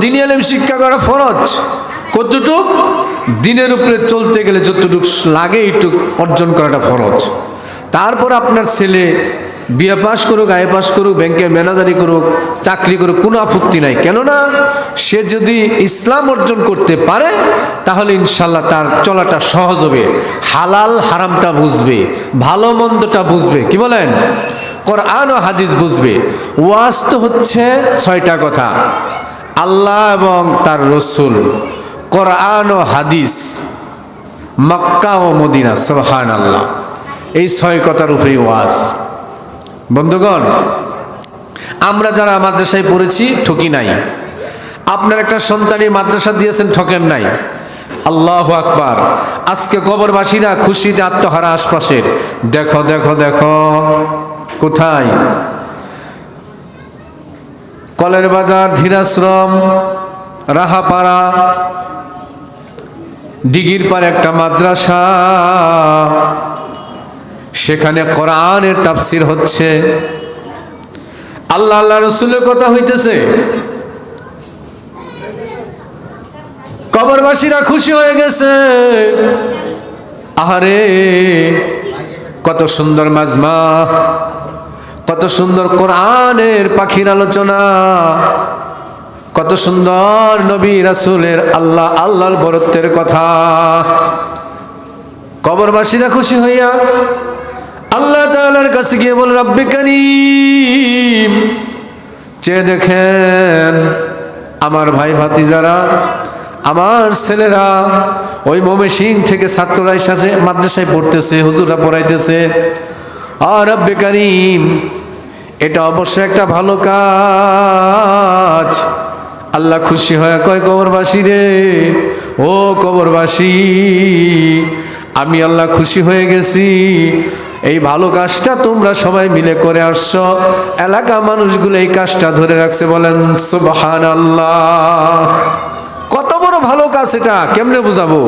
দিনী আলেম শিক্ষা করা ফরজ। কতটুক? দিনের উপরে চলতে গেলে যতটুক লাগে, এইটুক অর্জন করাটা ফরজ। তারপর আপনার ছেলে বিয়ে পাশ করুক আয় পাশ করুক, ব্যাংকে ম্যানেজারি করুক, চাকরি করুক, কোনো আপত্তি নাই। কেননা সে যদি ইসলাম অর্জন করতে পারে, তাহলে ইনশাল্লাহ তার চলাটা সহজ হবে। হালাল হারামটা বুঝবে, ভালো মন্দটা বুঝবে। কি বলেন? কোরআন ও হাদিস বুঝবে। ওয়াজ তো হচ্ছে ছয়টা কথা। আল্লাহ এবং তার রসুল, কোরআন ও হাদিস, মক্কা ও মদিনা সোহান আল্লাহ এই ছয় কথার উপরেই ওয়াজ। বন্ধুগণ, আমরা যারা মাদ্রাসায় পড়েছি, ঠকি নাই। আপনার একটা সন্তানই মাদ্রাসা দিয়েছেন, ঠকেন নাই। আল্লাহ আকবার। আজকে কবরবাসীরা খুশিতে আত্মহারা আশপাশের। দেখো দেখো দেখো। কোথায়? কলের বাজার, ধীরাশ্রম, রাহাপাড়া, ডিগির পার একটা মাদ্রাসা। সেখানে কোরআনের তাফসির হচ্ছে। আল্লাহ আল্লাহ রসুলের কথা হইতেছে। কবরবাসীরা খুশি হয়ে গেছে। আহারে, কত সুন্দর মাজমা কত সুন্দর কোরআনের পাখির আলোচনা। কত সুন্দর নবী রাসুলের আল্লাহ আল্লাহর বরত্বের কথা। কবরবাসীরা খুশি হইয়া আল্লাহ তাআলার কাছে গিয়ে বল, রব্বে করিম, চেয়ে দেখেন আমার ভাই ভাতিজারা, আমার ছেলেরা, ওই মমে সিং থেকে ছাত্ররা এসেছে, মাদ্রাসায় পড়তেছে হুজুরা পড়াইতেছে। আর রব্বে করিম এটা অবশ্যই একটা ভালো কাজ। আল্লাহ খুশি হয়ে কয়, কবরবাসী রে, ও কবরবাসী, আমি আল্লাহ খুশি হয়ে গেছি। এই ভালো কাজটা তোমরা সবাই মিলে করে আসছো। এলাকা মানুষগুলো এই কাজটা ধরে রাখছে, বলেন সুবহান আল্লাহ কত বড় ভালো কাজ এটা, কেমনে বুঝাবো?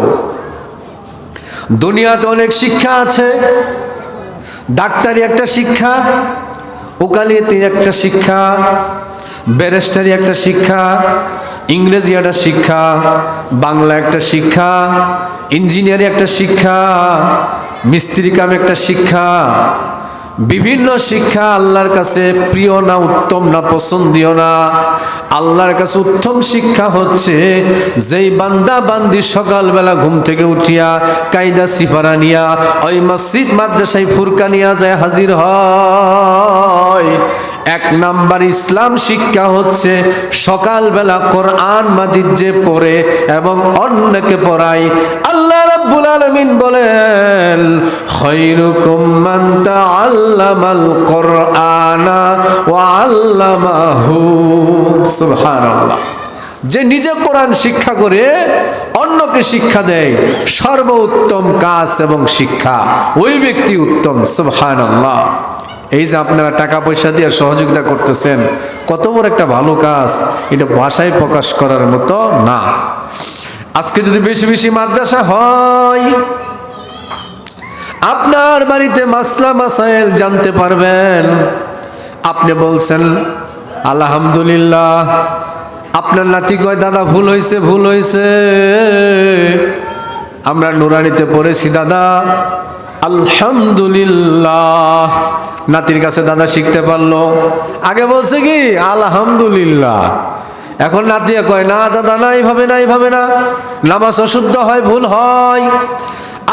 দুনিয়াতে অনেক শিক্ষা আছে, ডাক্তারি একটা শিক্ষা ওকালিয়াতি একটা শিক্ষা, ব্যারিস্টারি একটা শিক্ষা, ইংরেজি একটা শিক্ষা, বাংলা একটা শিক্ষা, ইঞ্জিনিয়ারিং একটা শিক্ষা, মিস্ত্রি কাম একটা শিক্ষা বিভিন্ন শিক্ষা আল্লাহর কাছে প্রিয় না, উত্তম না, পছন্দীয় না। আল্লাহর কাছে উত্তম শিক্ষা হচ্ছে, যেই বান্দা বান্দি সকালবেলা ঘুম থেকে উঠিয়া কায়দা সিফারা নিয়া ওই মসজিদ মাদ্রাসায় ফুরকা নিয়া যায় হাজির হয়। এক নাম্বার ইসলাম শিক্ষা হচ্ছে, সকালবেলা কোরআন মাজিদ যে পড়ে এবং অন্যকে পড়াই আল্লাহ রাব্বুল আলামিন বলেন খায়রুকুম মান তাআল্লামাল কোরআনা ওয়া আল্লামাহু। সুবহানাল্লাহ। যে নিজে কোরআন শিক্ষা করে অন্যকে শিক্ষা দেয়, সর্বোত্তম কাজ এবং শিক্ষা। ওই ব্যক্তি উত্তম, সুবহানাল্লাহ। এই যে আপনারা টাকা পয়সা দিয়ে সহযোগিতা করতেছেন, কত বড় একটা ভালো কাজ, এটা ভাষায় প্রকাশ করার মতো না। আজকে যদি বেশি বেশি মাদ্রাসা হয় আপনার বাড়িতে মাসলা মাসাইল জানতে পারবেন। আপনি বলছেন, আলহামদুলিল্লাহ, আপনার নাতি কয়, দাদা, ভুল হয়েছে ভুল হয়েছে আমরা নুরানিতে পড়েছি, দাদা, আলহামদুলিল্লাহ। নাতির কাছে দাদা শিখতে পারল। আগে বলছে কি, আলহামদুলিল্লাহ। এখন নাতিয়ে কয়, না, দাদা, না, এইভাবে না এইভাবে না। নামাজ অশুদ্ধ হয়, ভুল হয়।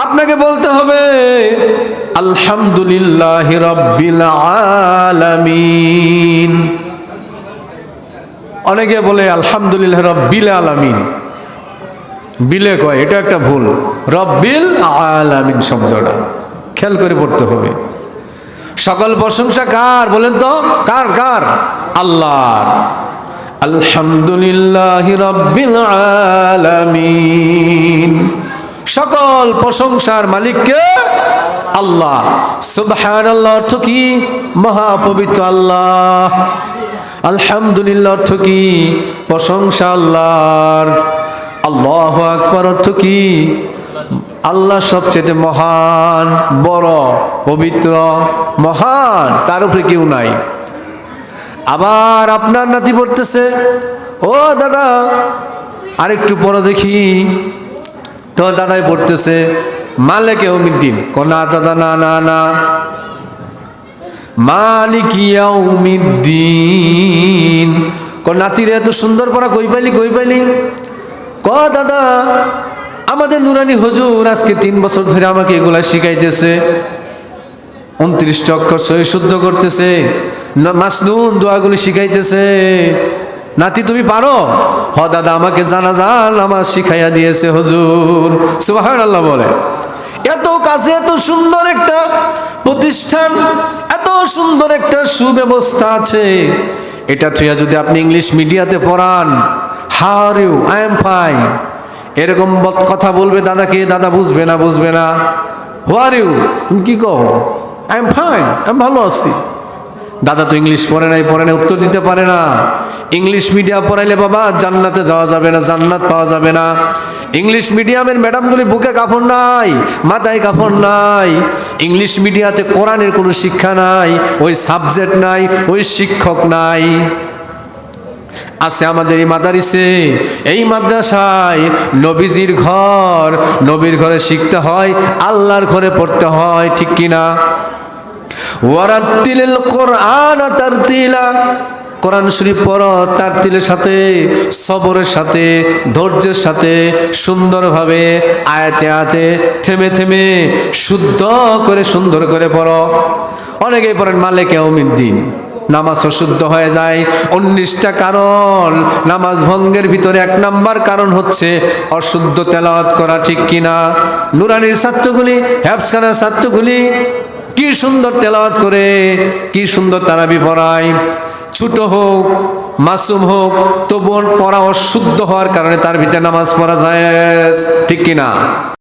আপনাকে বলতে হবে, আলহামদুলিল্লাহ রব্বিল আলামিন। অনেকে বলে, আলহামদুলিল্লাহ রব্বিল আলামিন। বিলে কয়, এটা একটা ভুল। রব্বিল আলামিন শব্দটা। খেয়াল করে পড়তে হবে। সকল প্রশংসা কার, বলেন তো? কার কার? আল্লাহর। আলহামদুলিল্লাহ রব্বিল আলামিন। সকল প্রশংসার মালিককে আল্লাহ। সুবহানাল্লাহ অর্থ কি? মহাপবিত্র আল্লাহ। আলহামদুলিল্লাহ অর্থ কি? প্রশংসা আল্লাহর। আল্লাহ আকবর অর্থ কি? আল্লাহ সবচেয়ে মহান, বড়, পবিত্র, মহান, তার উপরে কেউ নাই। আবার আপনার নাতি পড়তেছে। ও দাদা, আরেকটু পরে দেখি। তো দাদাই পড়তেছে মালিক ইয়াউমিদ্দিন। কো না দাদা, না না না। মালিক ইয়াউমিদ্দিন। কো নাতিরে এত সুন্দর পড়া কই পাইলি কই পাইলি? ক দাদা, আমাদের নুরানি হুজুর আজকে তিন বছর ধরে আমাকে এগুলা শিখাইতেছে। উনত্রিশটা অক্ষর সহি শুদ্ধ করতেছে। মাসনুন দোয়াগুলি শিখাইতেছে। নাতি, তুমি পারো? হ, দাদা, আমাকে জানা জান আমার শিখাইয়া দিয়েছে হুজুর। সুবাহান আল্লাহ বলে। এত কাছে এত সুন্দর একটা প্রতিষ্ঠান, এত সুন্দর একটা সুব্যবস্থা আছে। এটা থুয়া যদি আপনি ইংলিশ মিডিয়াতে পড়ান how are you? I am fine. এরকম কথা বলবে দাদাকে দাদা বুঝবে না বুঝবে না। Who are you? তুমি কি কহ আই এম ফাইন আমি ভালো আছি। দাদা তো ইংলিশ পড়ে নাই পড়ে নাই, উত্তর দিতে পারে না। ইংলিশ মিডিয়াম পড়াইলে বাবা, জান্নাতে যাওয়া যাবে না, জান্নাত পাওয়া যাবে না। ইংলিশ মিডিয়ামের ম্যাডামগুলি বুকে কাপড় নাই, মাথায় কাপড় নাই। ইংলিশ মিডিয়াতে কোরআনের কোনো শিক্ষা নাই, ওই সাবজেক্ট নাই, ওই শিক্ষক নাই। আছে আমাদের এই মাদারিসে, এই মাদ্রাসায় নবীজির ঘর, নবীর ঘরে শিখতে হয়, আল্লাহর ঘরে পড়তে হয়, ঠিক কিনা? ওয়ারাত্তিলিল কোরআন তারতিলা। কোরআন শরীফ পড়ো তার তিলের সাথে, সবরের সাথে, ধৈর্যের সাথে, সুন্দরভাবে আয়াতে আয়াতে থেমে থেমে, শুদ্ধ করে সুন্দর করে পড়ো। অনেকেই পড়েন মালিক দিন নামাজ অশুদ্ধ হয়ে যায়। উনিশটা কারণ, নামাজ ভঙ্গের ভিতরে এক নাম্বার কারণ হচ্ছে অশুদ্ধ তেলাওয়াত করা ঠিক কিনা। নুরানির ছাত্রগুলি হ্যাপসখানার ছাত্রগুলি কি সুন্দর তেলাওয়াত করে, কি সুন্দর তারাবি পড়ায়। ছোট হোক, মাসুম হোক, তবুও পড়া অশুদ্ধ হওয়ার কারণে তার ভিতরে নামাজ পড়া যায় ঠিক কিনা?